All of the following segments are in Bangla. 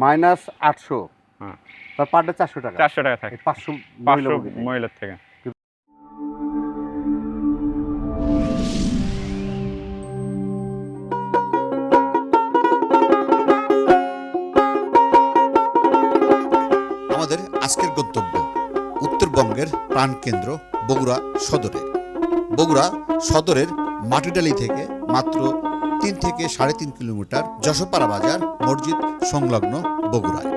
মাইনাস আটশো। হ্যাঁ। তার পার ডে চারশো টাকা। চারশো টাকা থাকে। পাঁচশো পাঁচশো মহিলার থেকে। আমাদের আজকের গন্তব্য উত্তরবঙ্গের প্রাণকেন্দ্র বগুড়া সদরে। বগুড়া সদরের মাটিডালি থেকে মাত্র তিন থেকে সাড়ে তিন কিলোমিটার যশোপাড়া বাজার মসজিদ সংলগ্ন বগুড়ায়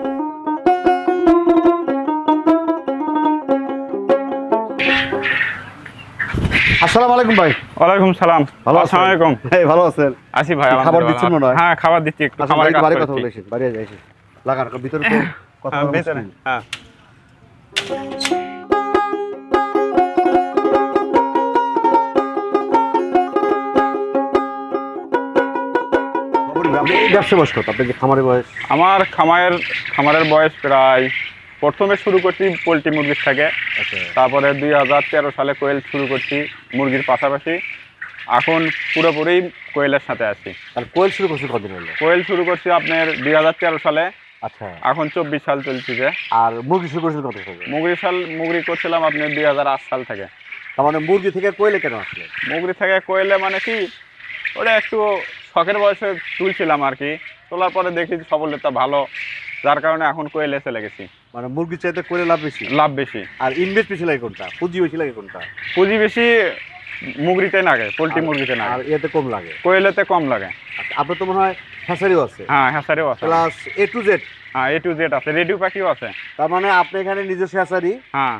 আসসালামু আলাইকুম ভাই ওয়ালাইকুম সালাম ভালো আছেন? আসসালামু আলাইকুম এই ভালো আছেন আসি ভাই খাবার দিচ্ছেন মনে হয়? হ্যাঁ খাবার দিচ্ছি একটু আচ্ছা, বাড়ি কথা করছি। বলেছেন বাড়ি যাই এসে লাগান ভিতরে কথা ভেতরে। হ্যাঁ ব্যবসা বয়স কত? আপনার যে খামারের বয়স? আমার খামারের খামারের বয়স প্রায় প্রথমে শুরু করছি পোলট্রি মুরগির থেকে। আচ্ছা। তারপরে দুই হাজার তেরো সালে কোয়েল শুরু করছি মুরগির পাশাপাশি। এখন পুরোপুরি কোয়েলের সাথে আছি। আর কোয়েল শুরু করছে কদিন হলো? কোয়েল শুরু করছি আপনার দুই হাজার তেরো সালে। আচ্ছা। এখন চব্বিশ সাল চলছে যে। আর মুরগি শুরু করছেন কত থেকে মুগরি সাল মুগরি করছিলাম আপনার দুই হাজার আট সাল থেকে। তার মানে মুরগি থেকে কোয়েলে কেন আসলে মুগরি থেকে কোয়েলে মানে কি? ওটা একটু শখের বয়সে তুলছিলাম আর কি। তোলার পরে দেখি সফলতা ভালো যার কারণে এখন কোয়েলে চলে গেছি। মানে মুরগির চাইতে কোয়েলে লাভ বেশি? লাভ বেশি। আর ইনভেস্ট বেশি লাগে কোনটা? পুঁজি বেশি লাগে কোনটা? পুঁজি বেশি মুগরিতে লাগে পোলট্রি মুরগিতে আর লাগে এতে কম লাগে? কোয়েলেতে কম লাগে। আচ্ছা আপনার তো মনে হয় ফ্যাসারিও আছে। হ্যাঁ হ্যাঁসারিও আছে। প্লাস এ টু জেড হ্যাঁ এ টু জেড আছে রেডিও পাখিও আছে। তার মানে আপনি এখানে নিজস্ব হ্যাসারি হ্যাঁ।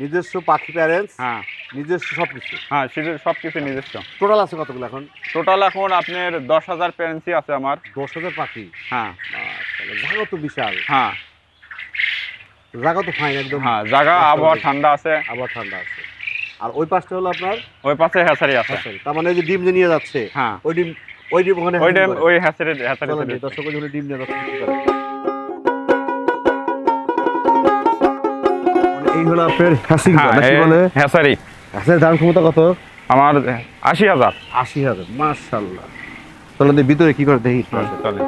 নিজস্ব পাখি প্যারেন্টস হ্যাঁ। নিজস্ব সব কিছু হ্যাঁ শুধু সব কিছু নিজস্ব। টোটাল আছে কতগুলো এখন? টোটাল এখন আপনার দশ হাজার প্যারেন্সি আছে আমার। দশ হাজার পাখি? হ্যাঁ। জায়গা তো বিশাল। হ্যাঁ। জায়গা তো ফাইন একদম। হ্যাঁ জায়গা আবহাওয়া ঠান্ডা আছে। আবার ঠান্ডা আছে। আর ওই পাশটা হলো আপনার? ওই পাশে হ্যাঁসারি আছে। তার মানে যে ডিম যে নিয়ে যাচ্ছে হ্যাঁ। ওই ডিম ওই ডিম ওখানে ওই করে। ওই চলেন দর্শকের জন্য ডিম নিয়ে যাচ্ছে। মানে এই হলো আপনার হ্যাসিং হ্যাঁ কি বলে? হ্যাঁসারি দাম ক্ষমতা কত? আমার আশি হাজার। আশি হাজার মার্শাল্লাহ দেখি ভিতরে কি করে দেখি? চলে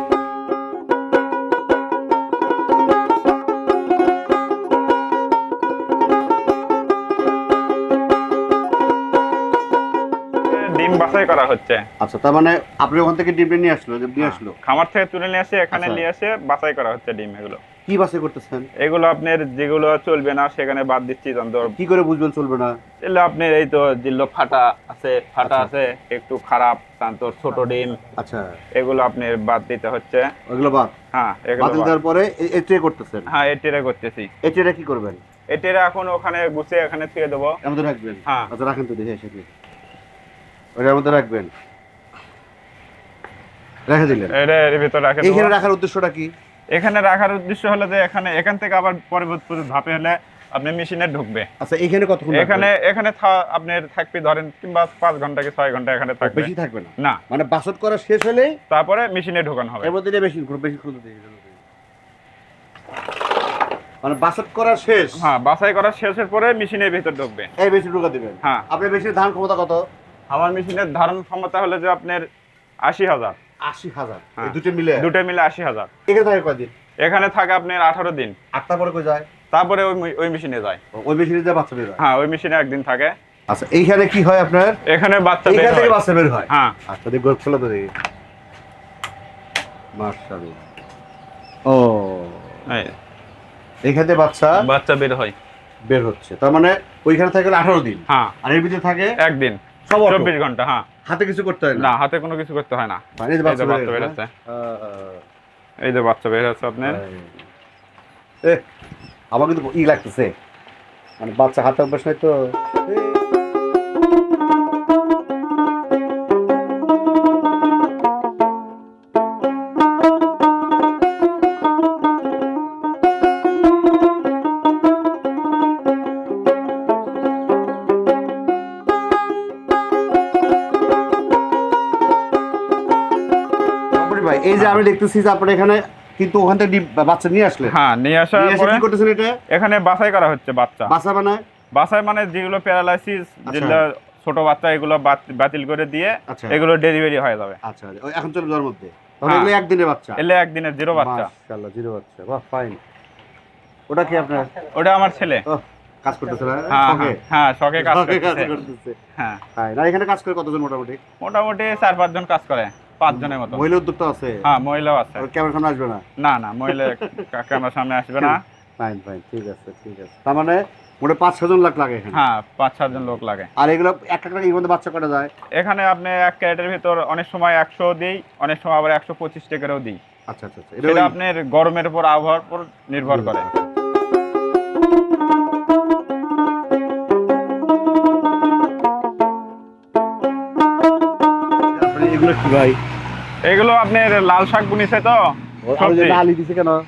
ডিম বাছাই করা হচ্ছে। আচ্ছা তার মানে আপনি ওখান থেকে ডিম নিয়ে আসলো যে নিয়ে আসলো? খামার থেকে তুলে নিয়ে আসে এখানে আচ্ছা। নিয়ে এসে বাছাই করা হচ্ছে ডিম এগুলো। কি বাসে করতেছেন? এগুলো আপনার যেগুলো চলবে না সেখানে বাদ দিচ্ছি কি করে বুঝবেন চলবে না? এগুলো আপনার এই তো যেগুলো ফাটা আছে ফাটা আচ্ছা। আছে একটু খারাপ তারপর ছোট ডিম। আচ্ছা। এগুলো আপনার বাদ দিতে হচ্ছে। ওগুলো বাদ? হ্যাঁ এগুলো বাদ। দেওয়ার পরে এ ট্রে করতেছেন? হ্যাঁ এটিরে করতেছি। এই ট্রেটা কি করবেন? এটিরে এখন ওখানে গুছিয়ে এখানে থুয়ে দেবো। আমাদের রাখবেন? হ্যাঁ। আচ্ছা রাখেন তো দেখে এসে ওটার মধ্যে রাখবেন। রেখে দিলেন। এটা এর ভিতর রাখে দেবো। এইখানে রাখার উদ্দেশ্যটা কি? এখানে রাখার উদ্দেশ্য হলো যে এখানে এখান থেকে আবার পরবর্তী ধাপে হলে আপনি মেশিনে ঢুকবে। আচ্ছা এখানে কতক্ষণ এখানে এখানে আপনার থাকবে ধরেন কিংবা পাঁচ ঘণ্টা কি ছয় ঘণ্টা এখানে থাকবে। বেশি থাকবে না? না। মানে বাসত করা শেষ হলে তারপরে মেশিনে ঢোকানো হবে। এর মধ্যে দিয়ে বেশি খুব বেশি খুলতে দিই মানে বাসত করা শেষ? হ্যাঁ বাছাই করা শেষের পরে মেশিনের ভিতর ঢুকবে। এই বেশি ঢুকা দিবেন? হ্যাঁ। আপনি বেশি ধান ক্ষমতা কত? আমার মেশিনের ধারণ ক্ষমতা হলো যে আপনার আশি হাজার। আশি হাজার। হ্যাঁ। দুটো মিলে দুটো মিলে আশি হাজার। এখানে থাকে কয়দিন? এখানে থাকে আপনার আঠারো দিন। আটটা পরে কই যায়? তারপরে ওই ওই মেশিনে যায়। ওই মেশিনে যা বাচ্চা বের হয়? হ্যাঁ ওই মেশিনে একদিন থাকে। আচ্ছা এইখানে কি হয় আপনার? এখানে বাচ্চা বের থেকে বাচ্চা বের হয়? হ্যাঁ। আচ্ছা দেখি খোলা তো দেখি। ও। এই, এইখান বাচ্চা বাচ্চা বের হয়। বের হচ্ছে। তার মানে ওইখানে থাকে আঠারো দিন। হ্যাঁ। আর এর ভিতরে থাকে একদিন। চব্বিশ ঘণ্টা হ্যাঁ। হাতে কিছু করতে হয় না? হাতে কোনো কিছু করতে হয় না। মানে এই যে বাচ্চা বের হচ্ছে, হ্যাঁ? এই যে বাচ্চা বের হচ্ছে আপনার। এ, আমার কিন্তু ই লাগতেছে। মানে বাচ্চা হাতে অভ্যাস নাই তো। দেখতেছি যে আপনার এখানে কিন্তু ওখান থেকে বাচ্চা নিয়ে আসলে হ্যাঁ নিয়ে আসার পরে কি করতেছেন এটা? এখানে বাছাই করা হচ্ছে বাচ্চা। বানায়? বাছাই মানে যেগুলো প্যারালাইসিস যেগুলো ছোট বাচ্চা এগুলো বাতিল করে দিয়ে আচ্ছা। এগুলো ডেলিভারি হয়ে যাবে। আচ্ছা এখন চলে যাওয়ার মধ্যে? হ্যাঁ। এগুলো একদিনের বাচ্চা? একদিনের জিরো বাচ্চা। মাশাআল্লাহ জিরো বাচ্চা। বাহ ফাইন ওটা কি আপনার? ওটা আমার ছেলে। কাজ করতেছে না? হ্যাঁ শখে? হ্যাঁ, হ্যাঁ শখে কাজ করতেছে। হ্যাঁ। হ্যাঁ না এখানে কাজ করে কতজন মোটামুটি? মোটামুটি চার পাঁচজন কাজ করে। পাঁচজনের মতো। মহিলা উদ্যোক্তা আছে? হ্যাঁ মহিলাও আছে। ক্যামেরার সামনে আসবে না? না না মহিলা ক্যামেরার সামনে আসবে না। ফাইন ফাইন ঠিক আছে ঠিক আছে। তার মানে মোটে পাঁচ ছজন লাখ লাগে হ্যাঁ পাঁচ সাতজন লোক লাগে। আর এগুলো এক একটা মধ্যে বাচ্চা কটা যায়? এখানে আপনি এক ক্যারেটের ভিতর অনেক সময় একশো দিই অনেক সময় আবার একশো পঁচিশ টাকারও দিই। আচ্ছা আচ্ছা আচ্ছা। এটা আপনার গরমের উপর আবহাওয়ার উপর নির্ভর করে। কি ভাই। এগুলো আপনার লাল শাক বুনিছে তো?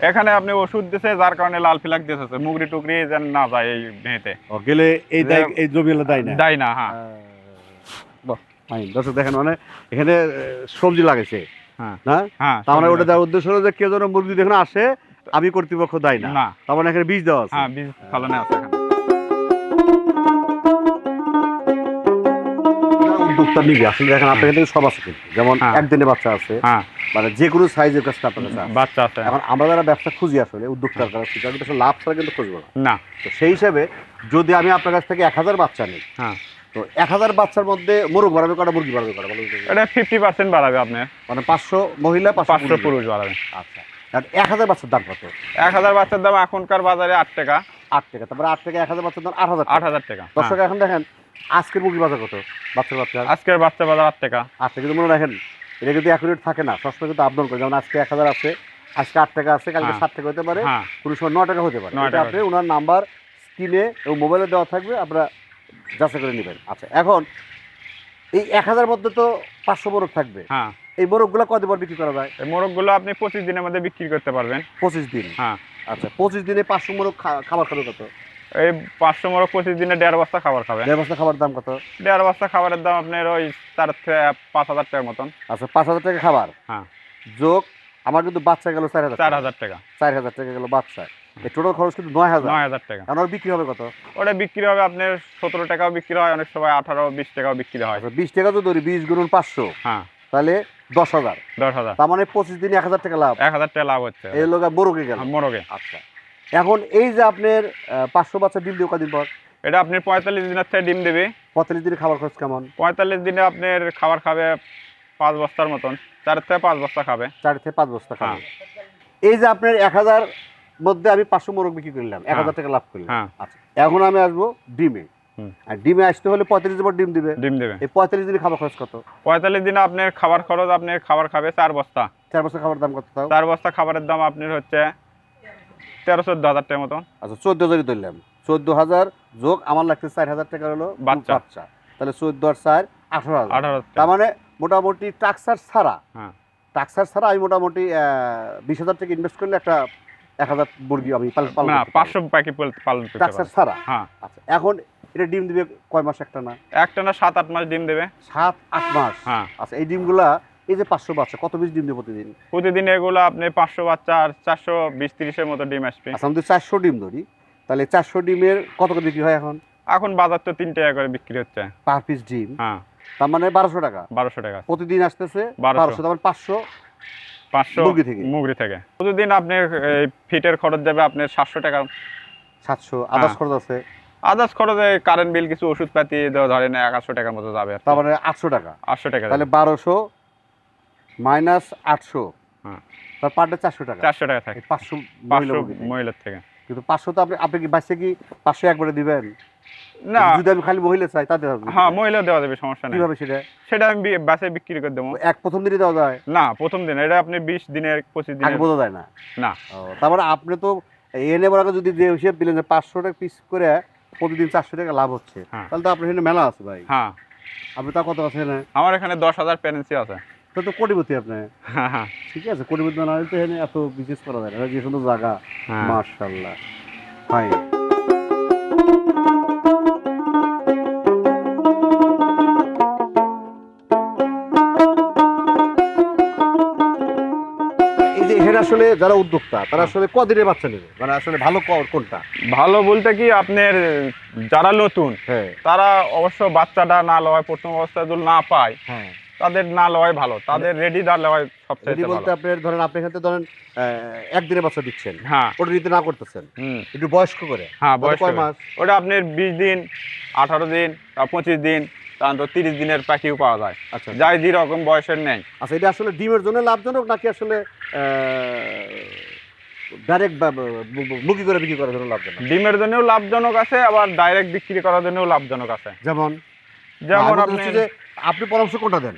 এখানে আপনি ওষুধ দিছে যার কারণে লাল ফিলাক দিতেছে মুগরি টুকরি যেন না যায় এই ভেঁতে গেলে এই এই দেয় না? দেয় না হ্যাঁ। দর্শক দেখেন মানে এখানে সবজি লাগাইছে। হ্যাঁ। হ্যাঁ তার মানে ওটা দেওয়ার উদ্দেশ্য হলো যে কেউ যেন মুরগি দেখুন আসে আমি কর্তৃপক্ষ দেয় না। না। তার মানে এখানে বীজ দেওয়া আছে। হ্যাঁ বীজ ফলনে আছে। নিবে আসলে দেখেন আপনার কাছে সব আছে কিন্তু। যেমন হ্যাঁ। একদিনে বাচ্চা আছে হ্যাঁ। মানে যে কোনো সাইজের কাছে আপনার কাছে বাচ্চা আছে। এখন আমরা যারা ব্যবসা খুঁজি আসলে উদ্যোক্তার কাছে খুঁজি আমি লাভ ছাড়া কিন্তু খুঁজবো না। তো সেই হিসাবে যদি আমি আপনার কাছ থেকে এক হাজার বাচ্চা নিই হ্যাঁ। তো এক হাজার বাচ্চার মধ্যে মোরগ বাড়াবে কটা মুরগি বাড়াবে কটা এটা ফিফটি পার্সেন্ট বাড়াবে আপনার। মানে পাঁচশো মহিলা পাঁচশো পুরুষ। বাড়াবে। আচ্ছা। এক হাজার বাচ্চার দাম কত? এক হাজার বাচ্চার দাম এখনকার বাজারে আট টাকা। আট টাকা তারপরে আট টাকা এক হাজার বাচ্চার দাম আট হাজার আট টাকা হাজার টাকা দর্শক। এখন দেখেন আজকের মুরগি বাজার কত? বাচ্চার বাচ্চা? আজকের বাচ্চা বাজার আট টাকা। আচ্ছা কিন্তু মনে রাখেন এটা কিন্তু অ্যাকুরেট থাকে না। সবসময় কিন্তু আপডাউন করে। যেমন আজকে এক হাজার আছে আজকে আট টাকা আছে কালকে হ্যাঁ। সাত টাকা হতে পারে হ্যাঁ। কোনো সময় ন টাকা হতে পারে। এটা আপনি ওনার নাম্বার স্ক্রিনে এবং মোবাইলে দেওয়া থাকবে আপনারা যাচাই করে নেবেন। আচ্ছা এখন এই এক হাজার মধ্যে তো পাঁচশো মোরগ থাকবে। হ্যাঁ। এই মোরগগুলো কত পর বিক্রি করা যায়? এই মোরগগুলো আপনি পঁচিশ দিনের মধ্যে বিক্রি করতে পারবেন। পঁচিশ দিন। হ্যাঁ। আচ্ছা পঁচিশ দিনে পাঁচশো মোরগ খাবার খাবে কত? এই পাঁচশো মোরগ পঁচিশ দিনে দেড় বস্তা খাবার খাবে। দেড় বস্তা খাবার দাম কত? দেড় বস্তা খাবারের দাম আপনার ওই চার পাঁচ হাজার টাকার মতন। আচ্ছা পাঁচ হাজার টাকা খাবার? হ্যাঁ। যোগ আমার কিন্তু বাচ্চা গেল চার হাজার চার হাজার টাকা। চার হাজার টাকা গেল বাচ্চা। এই টোটাল খরচ কিন্তু নয় হাজার। নয় হাজার টাকা। আমার বিক্রি হবে কত? ওটা বিক্রি হবে আপনার সতেরো টাকাও বিক্রি হয় অনেক সময় আঠারো বিশ টাকাও বিক্রি হয়। আচ্ছা বিশ টাকা তো ধরি বিশ গুণন পাঁচশো। হ্যাঁ। তাহলে দশ হাজার। দশ হাজার। তার মানে পঁচিশ দিনে এক হাজার টাকা লাভ। এক হাজার টাকা লাভ হচ্ছে। এই লোক মোরগে গেল। মোরগে আচ্ছা। এখন এই যে আপনার পাঁচশো বাচ্চা ডিম দিয়ে কদিন পর? এটা আপনি পঁয়তাল্লিশ দিনের থেকে ডিম দেবে। পঁয়তাল্লিশ দিনে খাবার খরচ কেমন? পঁয়তাল্লিশ দিনে আপনার খাবার খাবে পাঁচ বস্তার মতন। চার থেকে পাঁচ বস্তা খাবে। চার থেকে পাঁচ বস্তা খাবে। হ্যাঁ। এই যে আপনার এক হাজার মধ্যে আমি পাঁচশো মোরগ বিক্রি করলাম এক হাজার টাকা লাভ করলাম। হ্যাঁ। আচ্ছা এখন আমি আসব ডিমে। আর ডিমে আসতে হলে পঁয়তাল্লিশ দিন ডিম দিবে। ডিম দেবে। এই পঁয়তাল্লিশ দিনে খাবার খরচ কত? পঁয়তাল্লিশ দিনে আপনার খাবার খরচ আপনার খাবার খাবে চার বস্তা। চার বস্তা খাবার দাম কত চার বস্তা খাবারের দাম আপনার হচ্ছে তেরো চোদ্দ হাজার টাকার মতন। আচ্ছা চোদ্দ হাজারই ধরলাম। চোদ্দ হাজার যোগ আমার লাগছে চার হাজার টাকা হলো বাচ্চা। তাহলে চোদ্দ আর চার আঠারো হাজার। তার মানে মোটামুটি টাক্সার ছাড়া হ্যাঁ। টাক্সার ছাড়া আমি মোটামুটি বিশ হাজার টাকা ইনভেস্ট করলে একটা এক হাজার মুরগি আমি না পাঁচশো প্যাকেট পালন করতে টাক্সার ছাড়া? হ্যাঁ। আচ্ছা এখন এটা ডিম দিবে কয় মাস একটা না? একটা না সাত আট মাস ডিম দেবে। সাত আট মাস? হ্যাঁ। আচ্ছা এই ডিমগুলা এই যে পাঁচশো বাচ্চা কত পিস ডিম দেবে প্রতিদিন? প্রতিদিন এগুলো আপনি পাঁচশো বাচ্চা আর চারশো বিশ তিরিশের মতো ডিম আসবে। আচ্ছা আমি চারশো ডিম ধরি তাহলে চারশো ডিমের কত করে বিক্রি হয় এখন? এখন বাজার তো তিন টাকা করে বিক্রি হচ্ছে। পার পিস ডিম? হ্যাঁ। তার মানে বারোশো টাকা? বারোশো টাকা। প্রতিদিন আসতেছে বারোশো। তার মানে পাঁচশো পাঁচশো মুরগি থেকে? মুরগি থেকে। প্রতিদিন আপনার ফিটের খরচ যাবে আপনার সাতশো টাকা। সাতশো আদার্স হ্যাঁ। খরচ আছে? আদার্স খরচে কারেন্ট বিল কিছু ওষুধপাতি ধরেন এগারোশো টাকার মতো যাবে তার মানে আটশো টাকা। আটশো টাকা তাহলে বারোশো মাইনাস আটশো। তার পার ডে চারশো টাকা। চারশো টাকা থাকে। পাঁচশো মহিলার থেকে। কিন্তু পাঁচশো তো আপনি আপনি কি বাচ্চা কি পাঁচশো একবারে দিবেন? না। যদি আমি খালি মহিলা চাই তাতে হবে। হ্যাঁ মহিলা দেওয়া যাবে সমস্যা নেই। কীভাবে সেটা? সেটা আমি বাসে বিক্রি করে দেবো। এক প্রথম দিনই দেওয়া যায়? না প্রথম দিন। এটা আপনি বিশ দিনের পঁচিশ দিনের বোঝা যায় না। না। তারপরে আপনি তো এনে বড় যদি যে হিসেব দিলেন যে পাঁচশো টাকা পিস করে প্রতিদিন চারশো টাকা লাভ হচ্ছে হ্যাঁ। তাহলে তো আপনার এখানে মেলা আছে ভাই। হ্যাঁ। আপনি তা কত আছে না? আমার এখানে দশ হাজার প্যারেন্সি আছে। তো তো কোটিপতি আপনি হ্যাঁ হ্যাঁ। ঠিক আছে কোটিপতি না হলে তো এখানে এত বিজনেস করা যায় না। যে সুন্দর জায়গা। হ্যাঁ। মার্শাল্লাহ ফাইন আসলে যারা উদ্যোক্তা তারা আসলে কদিনের বাচ্চা নেবে? মানে আসলে ভালো কোনটা? ভালো বলতে কি আপনার যারা নতুন হ্যাঁ। তারা অবশ্য বাচ্চাটা না লয় প্রথম অবস্থায় যদি না পায় হ্যাঁ। তাদের না লওয়াই ভালো তাদের রেডি দা লওয়াই সবচেয়ে যদি বলতে ভালো। আপনার ধরেন আপনি এখানে ধরেন একদিনে বাচ্চা দিচ্ছেন হ্যাঁ। ওটা নিতে না করতেছেন। একটু বয়স্ক করে হ্যাঁ তাহলে বয়স কয় মাস? ওটা আপনার বিশ দিন আঠারো দিন বা পঁচিশ দিন তারপর তো তিরিশ দিনের পাখিও পাওয়া যায়। আচ্ছা। যাই যেরকম বয়সের নেই। আচ্ছা এটা আসলে ডিমের জন্য লাভজনক নাকি আসলে ডাইরেক্ট মুখি করে বিক্রি করার জন্য লাভজনক? ডিমের জন্যও লাভজনক আছে আবার ডাইরেক্ট বিক্রি করার জন্যও লাভজনক আছে। যেমন? যেমন আপনি যে আপনি পরামর্শ কোনটা দেন?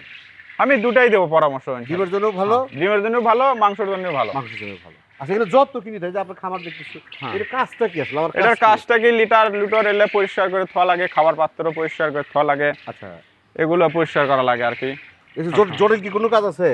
আমি দুটাই দেবো পরামর্শ। ডিমের জন্য ভালো? হ্যাঁ, ডিমের জন্য ভালো মাংসের জন্য ভালো। মাংসের জন্য ভালো। আচ্ছা এগুলো যত কিনি যে আপনার খামার দেখতেছি হ্যাঁ। এর কাজটা কি আসলে? আমার এটার কাজটা কি লিটার লুটার এলে পরিষ্কার করে থোয়া লাগে খাবার পাত্র পরিষ্কার করে থোয়া লাগে। আচ্ছা। এগুলো পরিষ্কার করা লাগে আর কি। জটিল কি কোনো কাজ আছে?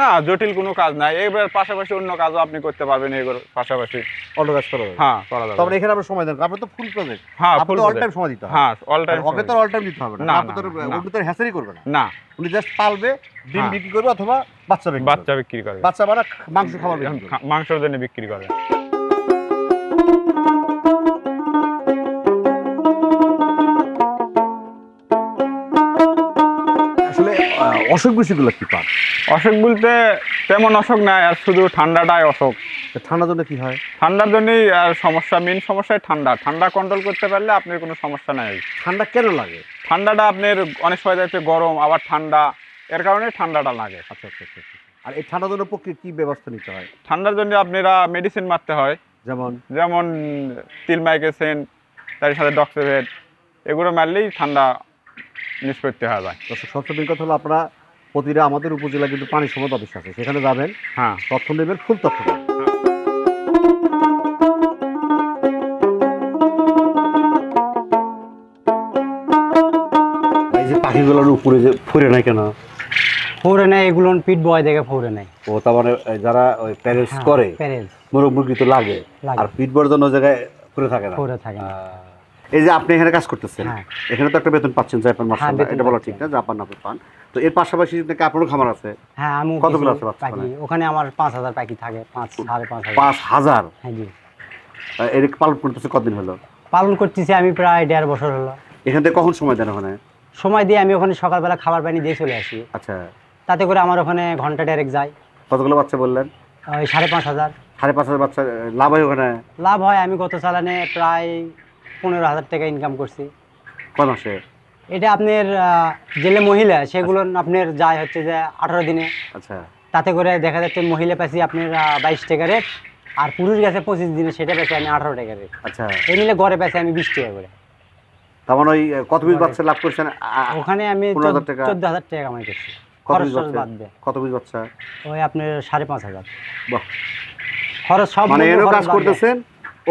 না জটিল কোনো কাজ নাই। এবার পাশাপাশি অন্য কাজও আপনি করতে পারবেন এগুলোর পাশাপাশি। অন্য কাজ করা হ্যাঁ করা যাবে। তারপরে এখানে আমরা সময় দেন আপনি তো ফুল প্রজেক্ট হ্যাঁ আপনি অল টাইম সময় দিতে হবে। হ্যাঁ অল টাইম ওকে তো অল টাইম দিতে হবে না। আপনি তো না। তো হ্যাসারি করবে না। না। উনি জাস্ট পালবে ডিম হ্যাঁ। বিক্রি করবে অথবা বাচ্চা বিক্রি বাচ্চা বিক্রি করে। বাচ্চা মানে মাংস করবে। মাংসের জন্য বিক্রি করে। অসুখ বিসুখগুলো কি পান? অসুখ বলতে তেমন অসুখ নাই আর শুধু ঠান্ডাটাই অসুখ। ঠান্ডার জন্য কী হয়? ঠান্ডার জন্যই আর সমস্যা মেন সমস্যাই ঠান্ডা। ঠান্ডা কন্ট্রোল করতে পারলে আপনার কোনো সমস্যা নাই। ঠান্ডা কেন লাগে? ঠান্ডাটা আপনার অনেক সময় যাচ্ছে গরম আবার ঠান্ডা। এর কারণে ঠান্ডাটা লাগে। আচ্ছা আচ্ছা আচ্ছা আচ্ছা। আর এই ঠান্ডার জন্য পক্ষে কী ব্যবস্থা নিতে হয়? ঠান্ডার জন্য আপনারা মেডিসিন মারতে হয়। যেমন? যেমন তিলমাইকেসেন তার সাথে ডক্সেভেট এগুলো মারলেই ঠান্ডা নিষ্পত্তি হয়ে যায়। দর্শক সবচেয়ে কথা হলো আপনারা প্রতিটা আমাদের উপজেলা কিন্তু পানি সম্পদ অফিস আছে। সেখানে যাবেন হ্যাঁ। তথ্য নেবেন ফুল তথ্য এই যে পাখিগুলোর উপরে যে ফুরে নাই কেন? ফোরে নেয় এগুলো পিট বয় দেখে ফোরে নেয় ও তার মানে যারা ওই প্যারেস হ্যাঁ, করে প্যারেজ মোরগ মুরগি তো লাগে। আর পিট বর্জন ওই জায়গায় ফুরে থাকে না। ফোরে থাকে না। এই যে আপনি এখানে কাজ করতেছেন হ্যাঁ। এখানে তো একটা বেতন পাচ্ছেন জাপান মাসাল্লাহ বেতন এটা বলা ঠিক না জাপান না পান তো এর পাশাপাশি নাকি আপনারও খামার আছে? হ্যাঁ আমি কতগুলো আছে ওখানে? আমার পাঁচ হাজার পাখি থাকে পাঁচ সাড়ে পাঁচ পাঁচ হাজার? হ্যাঁ জি। এর পালন করতেছে কতদিন হলো? পালন করতেছি আমি প্রায় দেড় বছর হলো। এখান থেকে কখন সময় দেন ওখানে? সময় দিয়ে আমি ওখানে সকালবেলা খাবার পানি দিয়ে চলে আসি। আচ্ছা। তাতে করে আমার ওখানে ঘণ্টা ডেরেক যায়। কতগুলো বাচ্চা বললেন? ওই সাড়ে পাঁচ হাজার। সাড়ে পাঁচ হাজার বাচ্চা লাভ হয় ওখানে? লাভ হয় আমি গত চালানে প্রায় পনেরো হাজার টাকা ইনকাম করছি। মাসে এটা আপনার জেলে মহিলা সেগুলো আপনার যায় হচ্ছে যে আঠারো দিনে। আচ্ছা। তাতে করে দেখা যাচ্ছে মহিলা পাচ্ছি আপনার বাইশ টাকা রেট আর পুরুষ গেছে পঁচিশ দিনে সেটা পেয়েছি আমি আঠারো টাকা রেট আচ্ছা। এই মিলে গড়ে পেয়েছি আমি বিশ টাকা করে। মানে ওই কত পিস বাচ্চা লাভ করছেন? ওখানে আমি? চোদ্দ হাজার টাকা কামাই করছি। কত পিস বাচ্চা? ওই আপনার সাড়ে পাঁচ হাজার। খরচ সব মানে কাজ করতেছেন?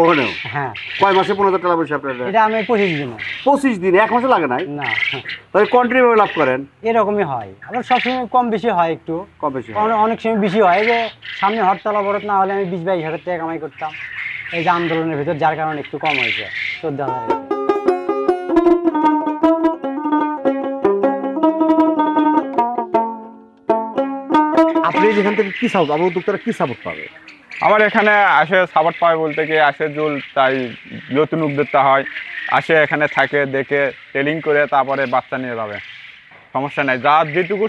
ওখানেও? হ্যাঁ। কয় মাসে পনেরো হাজার টাকা পয়সা আপনার এটা আমি পঁচিশ দিনে। পঁচিশ দিন? এক মাসে লাগে নাই? না। তাহলে কন্টিনিউ ভাবে লাভ করেন? এরকমই হয়। আবার সবসময় কম বেশি হয় একটু। কম বেশি অনেক সময় বেশি হয়। যে সামনে হরতাল অবরোধ না হলে আমি বিশ বাইশ হাজার টাকা কামাই করতাম। এই যে আন্দোলনের ভিতর যার কারণে একটু কম হয়েছে। চোদ্দ হাজার। আপনি যেখান থেকে কি সাপোর্ট আমার উদ্যোক্তারা কি সাপোর্ট পাবে? আমার এখানে আসে সাপোর্ট পায় বলতে কি আসে জুল তাই নতুন উদ্যোক্তা হয়। আসে এখানে থাকে দেখে ট্রেলিং করে তারপরে বাচ্চা নিয়ে যাবে। সমস্যা নাই যার যেটুকু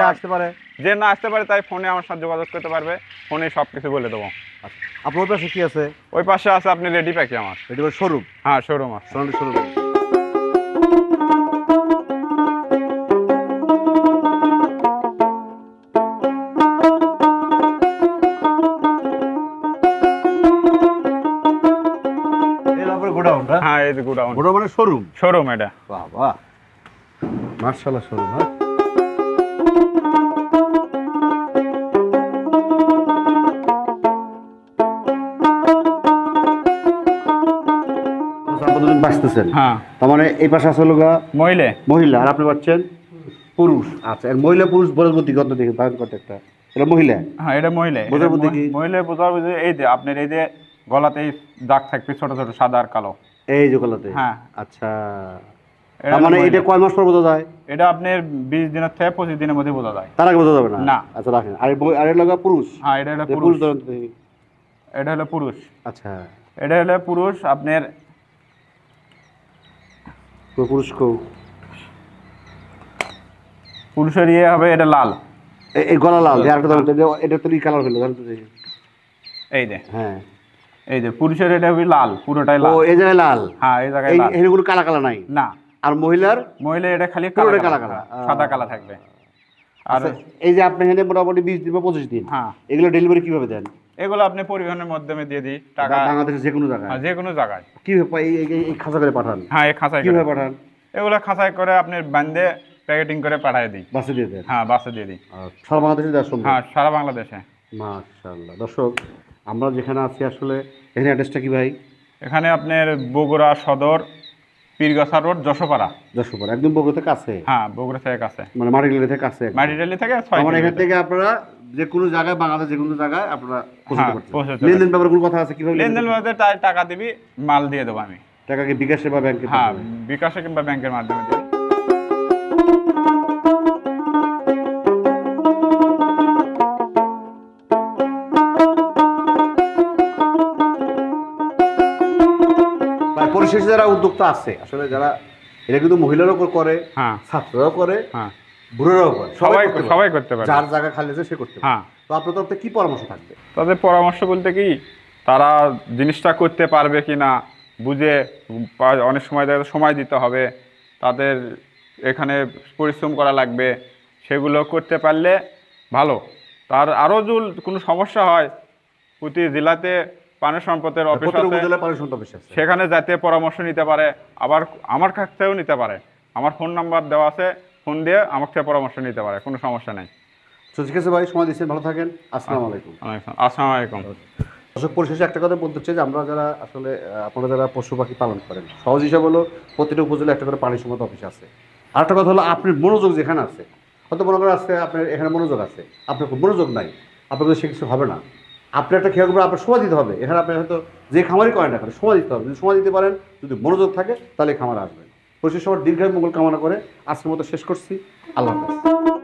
না আসতে পারে। যে না আসতে পারে তাই ফোনে আমার সাথে যোগাযোগ করতে পারবে। ফোনে সব কিছু বলে দেবো। আপনার পাশে কি আছে? ওই পাশে আছে আপনি রেডি পাখি আমার। এটা শোরুম হ্যাঁ শোরুম আছে। শোরুম গুডাউন গোডাউন মানে শোরুম শোরুম এটা। বাহ বাহ মার্শাল্লাহ শোরুম হ্যাঁ? বাঁচতেছেন। হ্যাঁ। তার মানে এই পাশে আছে হলো গা মহিলা। আর আপনি পাচ্ছেন পুরুষ। আচ্ছা মহিলা পুরুষ বলার বুদ্ধি কত দেখে করতে একটা। এটা মহিলা? হ্যাঁ এটা মহিলা। বোঝার বুদ্ধি মহিলা বোঝার বুদ্ধি এই যে আপনার এই যে গলাতে দাগ থাকবে ছোট ছোট সাদা আর কালো। এই যে হ্যাঁ। আচ্ছা। তার মানে এটা কয় মাস পর বোঝা যায়? এটা আপনার বিশ দিনের থেকে পঁচিশ দিনের মধ্যে বোঝা যায়। তার আগে বোঝা যাবে না? না। আচ্ছা রাখেন। আর এই- আর এটা লাগা পুরুষ? হ্যাঁ এটা হলো পুরুষ। এটা হলো পুরুষ। আচ্ছা। এটা হলো পুরুষ আপনার পুরুষ কেউ? পুরুষের ইয়ে হবে এটা লাল। এই গলা লাল এটা- তো কালার হলো এই যে। হ্যাঁ। এই যে পুরুষের এটা হবে লাল পুরোটাই ও লাল। এই জায়গায় লাল? হ্যাঁ এই জায়গায় লাল। কোনো কালা কালা নাই? না। আর মহিলার? মহিলা এটা খালি কালা কালা। কালা কালা। সাদা কালা থাকবে। আর আচ্ছা, এই যে আপনি এখানে মোটামুটি বিশ দিন বা পঁচিশ দিন হ্যাঁ। এগুলো ডেলিভারি কীভাবে দেন? এগুলো আপনি পরিবহনের মাধ্যমে দিয়ে দিই। টাকা বাংলাদেশের যে কোনো জায়গায়? হ্যাঁ, যে কোনো জায়গায়। কীভাবে এই- খাঁচা করে পাঠান? হ্যাঁ এই খাঁচাই কীভাবে পাঠান? এগুলো খাঁচাই করে আপনি বান্ধে প্যাকেটিং করে পাঠিয়ে দিই। বাসে দিয়ে দেন? হ্যাঁ বাসে দিয়ে দিই। সারা বাংলাদেশে হ্যাঁ সারা বাংলাদেশে। মাশাআল্লাহ। দর্শক আমরা যেখানে আছি আসলে এখানে অ্যাড্রেসটা কি ভাই? এখানে আপনার বগুড়া সদর পীরগাছা রোড যশোপাড়া। যশোপাড়া একদম বগুড়া থেকে কাছে? হ্যাঁ বগুড়া থেকে কাছে। মানে মাটিগুলি থেকে কাছে মাটিটালি থেকে আমার এখান থেকে আপনারা যে কোনো জায়গায় বাংলাদেশ যে কোনো জায়গায় আপনারা পৌঁছাতে হ্যাঁ, লেনদেন ব্যাপারে কোনো কথা আছে কীভাবে লেনদেন তাই টাকা দিবি মাল দিয়ে দেবো আমি। টাকা কি বিকাশে বা ব্যাংকে হ্যাঁ বিকাশে কিংবা ব্যাংকের মাধ্যমে দিবি। পরিশেষে যারা উদ্যোক্তা আছে আসলে যারা এটা কিন্তু মহিলারাও করে হ্যাঁ। ছাত্ররাও করে হ্যাঁ। বুড়োরাও করে সবাই সবাই করতে পারে। যার জায়গা খালি আছে সে করতে পারে। হ্যাঁ। তো আপনার তরফ কি পরামর্শ থাকবে? তাদের পরামর্শ বলতে কি তারা জিনিসটা করতে পারবে কি না বুঝে অনেক সময় যায় সময় দিতে হবে তাদের এখানে পরিশ্রম করা লাগবে সেগুলো করতে পারলে ভালো। তার আরও যদি কোনো সমস্যা হয় প্রতি জেলাতে পানি সম্পদের অফিস আছে। সন্ত অফিস আছে। সেখানে যাতে পরামর্শ নিতে পারে আবার আমার কাছ থেকেও নিতে পারে। আমার ফোন নাম্বার দেওয়া আছে ফোন দিয়ে আমার থেকে পরামর্শ নিতে পারে কোনো সমস্যা নেই। তো ঠিক আছে ভাই সময় দিচ্ছেন ভালো থাকেন। আসসালামু আলাইকুম। আসসালামু। আলাইকুম। দর্শক পরিশেষে একটা কথা বলতে চাই যে আমরা যারা আসলে আপনারা যারা পশু পাখি পালন করেন সহজ হিসাবে হলো প্রতিটা উপজেলায় একটা করে পানি সম্মত অফিস আছে। আর একটা কথা হলো আপনার মনোযোগ যেখানে আছে হয়তো মনে করেন আজকে আপনার এখানে মনোযোগ আছে আপনার মনোযোগ নাই আপনার সে কিছু হবে না। আপনি একটা খেয়াল করবেন, আপনার সময় দিতে হবে। এখানে আপনি হয়তো যে খামারই করেন না কেন, সময় দিতে হবে। যদি সময় দিতে পারেন, যদি মনোযোগ থাকে, তাহলে খামার আসবেন। পরিশেষ সবার দীর্ঘায় মঙ্গল কামনা করে আজকের মতো শেষ করছি। আল্লাহ হাফেজ।